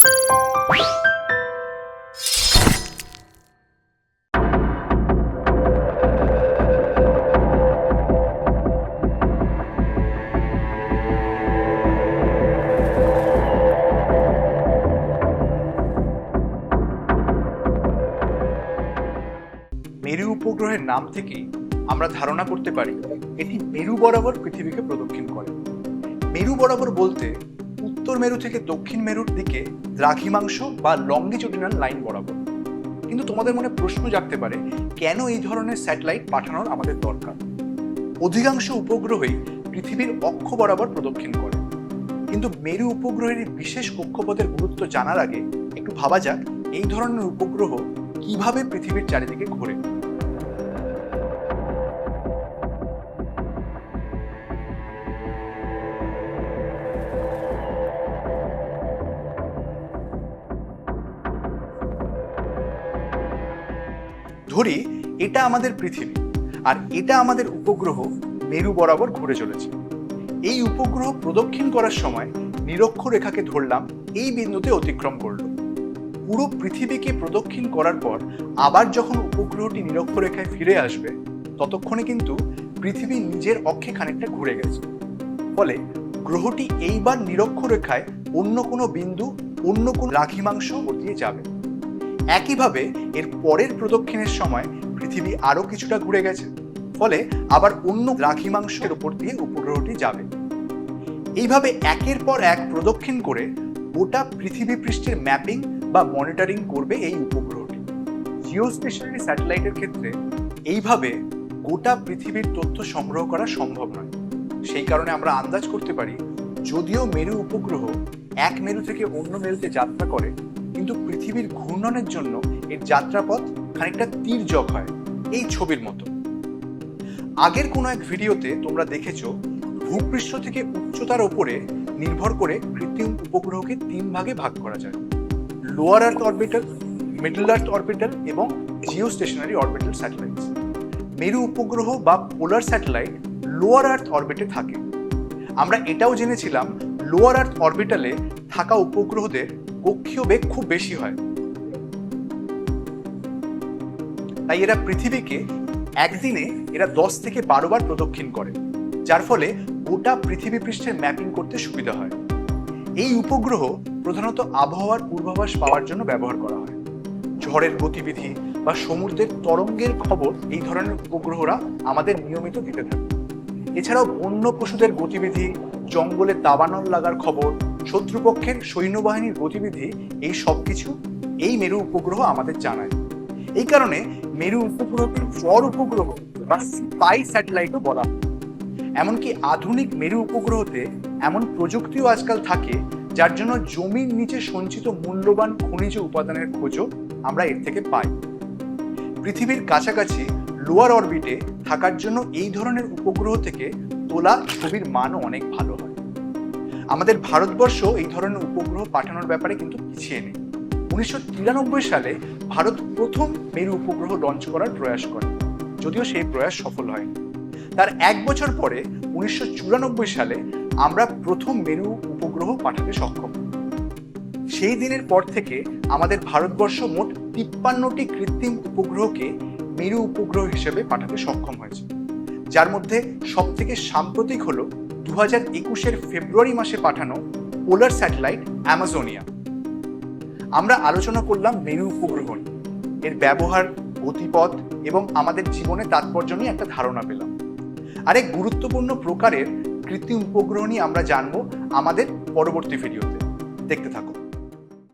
মেরু উপগ্রহের নাম থেকেই আমরা ধারণা করতে পারি এটি মেরু বরাবর পৃথিবীকে প্রদক্ষিণ করে। মেরু বরাবর বলতে উত্তর মেরু থেকে দক্ষিণ মেরুর দিকে দ্রাঘিমাংশ বা লঙ্গিচুডিনাল লাইন বরাবর। কিন্তু তোমাদের মনে প্রশ্ন জাগতে পারে, কেন এই ধরনের স্যাটেলাইট পাঠানোর আমাদের দরকার? অধিকাংশ উপগ্রহই পৃথিবীর অক্ষ বরাবর প্রদক্ষিণ করে। কিন্তু মেরু উপগ্রহের বিশেষ কক্ষপথের গুরুত্ব জানার আগে একটু ভাবা যাক, এই ধরনের উপগ্রহ কীভাবে পৃথিবীর চারিদিকে ঘোরে। ধরি এটা আমাদের পৃথিবী, আর এটা আমাদের উপগ্রহ মেরু বরাবর ঘুরে চলেছে। এই উপগ্রহ প্রদক্ষিণ করার সময় নিরক্ষরেখাকে ধরলাম, এই বিন্দুতে অতিক্রম করল। পুরো পৃথিবীকে প্রদক্ষিণ করার পর আবার যখন উপগ্রহটি নিরক্ষরেখায় ফিরে আসবে, ততক্ষণে কিন্তু পৃথিবী নিজের অক্ষে খানিকটা ঘুরে গেছে। ফলে গ্রহটি এইবার নিরক্ষরেখায় অন্য কোনো বিন্দু, অন্য কোনো রাখিমাংশ দিয়ে যাবে। একইভাবে এর পরের প্রদক্ষিণের সময় পৃথিবী আরও কিছুটা ঘুরে গেছে, ফলে আবার অন্য দ্রাঘিমাংশের উপর দিয়ে উপগ্রহটি যাবে। এইভাবে একের পর এক প্রদক্ষিণ করে গোটা পৃথিবী পৃষ্ঠের ম্যাপিং বা মনিটরিং করবে এই উপগ্রহটি। জিও স্টেশনারি স্যাটেলাইটের ক্ষেত্রে এইভাবে গোটা পৃথিবীর তথ্য সংগ্রহ করা সম্ভব নয়। সেই কারণে আমরা আন্দাজ করতে পারি, যদিও মেরু উপগ্রহ এক মেরু থেকে অন্য মেরুতে যাত্রা করে কিন্তু পৃথিবীর ঘূর্ণনের জন্য এর যাত্রাপথ খানিকটা তীর্যক হয়, এই ছবির মতো। আগের কোনো এক ভিডিওতে তোমরা দেখেছ, ভূপৃষ্ঠ থেকে উচ্চতার ওপরে নির্ভর করে কৃত্রিম উপগ্রহকে তিন ভাগে ভাগ করা যায়। Lower earth orbital middle earth orbital এবং জিও স্টেশনারি অরবিটাল স্যাটেলাইটস মেরু উপগ্রহ বা পোলার স্যাটেলাইট লোয়ার আর্থ অরবিটে থাকে। আমরা এটাও জেনেছিলাম লোয়ার আর্থ অরবিটালে থাকা উপগ্রহদের কক্ষীয় বেগ খুব বেশি হয়। তাই এরা পৃথিবীকে একদিনে এরা দশ থেকে বারো বার প্রদক্ষিণ করে, যার ফলে গোটা পৃথিবী পৃষ্ঠের ম্যাপিং করতে সুবিধা হয়। এই উপগ্রহ প্রধানত আবহাওয়ার পূর্বাভাস পাওয়ার জন্য ব্যবহার করা হয়। ঝড়ের গতিবিধি বা সমুদ্রের তরঙ্গের খবর এই ধরনের উপগ্রহরা আমাদের নিয়মিত দিতে থাকে। এছাড়াও বন্য পশুদের গতিবিধি, জঙ্গলে দাবানল লাগার খবর শত্রুপক্ষের সৈন্যবাহিনীর গতিবিধি, এই সব কিছু এই মেরু উপগ্রহ আমাদের জানায়। এই কারণে মেরু উপগ্রহকে চর উপগ্রহ বা স্পাই স্যাটেলাইটও বলা হয়। এমনকি আধুনিক মেরু উপগ্রহতে এমন প্রযুক্তিও আজকাল থাকে, যার জন্য জমির নিচে সঞ্চিত মূল্যবান খনিজ উপাদানের খোঁজও আমরা এর থেকে পাই। পৃথিবীর কাছাকাছি লোয়ার অরবিটে থাকার জন্য এই ধরনের উপগ্রহ থেকে তোলা ছবির মানও অনেক ভালো। আমাদের ভারতবর্ষ এই ধরনের উপগ্রহ পাঠানোর ব্যাপারে কিন্তু পিছিয়ে নেই। উনিশশো তিরানব্বই সালে ভারত প্রথম মেরু উপগ্রহ লঞ্চ করার প্রয়াস করে, যদিও সেই প্রয়াস সফল হয়নি। তার এক বছর পরে উনিশশো চুরানব্বই সালে আমরা প্রথম মেরু উপগ্রহ পাঠাতে সক্ষম। সেই দিনের পর থেকে আমাদের ভারতবর্ষ মোট তিপ্পান্নটি কৃত্রিম উপগ্রহকে মেরু উপগ্রহ হিসেবে পাঠাতে সক্ষম হয়েছে, যার মধ্যে সব থেকে সাম্প্রতিক হল দু হাজার একুশের ফেব্রুয়ারি মাসে পাঠানো পোলার স্যাটেলাইট অ্যামাজোনিয়া। আমরা আলোচনা করলাম মেরু উপগ্রহ এর ব্যবহার, গতিপথ এবং আমাদের জীবনে তাৎপর্য নিয়ে একটা ধারণা পেলাম। আরেক গুরুত্বপূর্ণ প্রকারের কৃত্রিম উপগ্রহ নিয়ে আমরা জানব আমাদের পরবর্তী ভিডিওতে। দেখতে থাকো